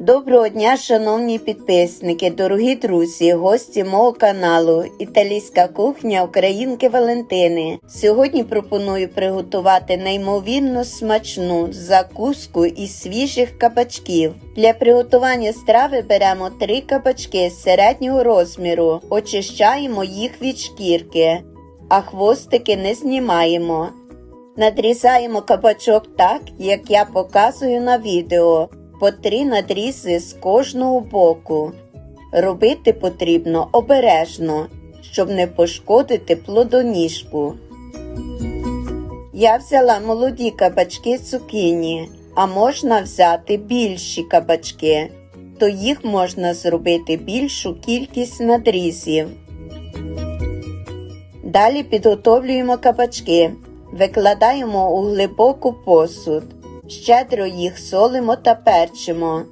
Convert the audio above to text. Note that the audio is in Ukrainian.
Доброго дня, шановні підписники, дорогі друзі, гості мого каналу Італійська кухня Українки Валентини. Сьогодні пропоную приготувати неймовірно смачну закуску із свіжих кабачків. Для приготування страви беремо 3 кабачки середнього розміру, очищаємо їх від шкірки, а хвостики не знімаємо. Надрізаємо кабачок так, як я показую на відео, по три надрізи з кожного боку. Робити потрібно обережно, щоб не пошкодити плодоніжку. Я взяла молоді кабачки цукіні, а можна взяти більші кабачки, то їх можна зробити більшу кількість надрізів. Далі підготовлюємо кабачки, викладаємо у глибоку посуд, щедро їх солимо та перчимо.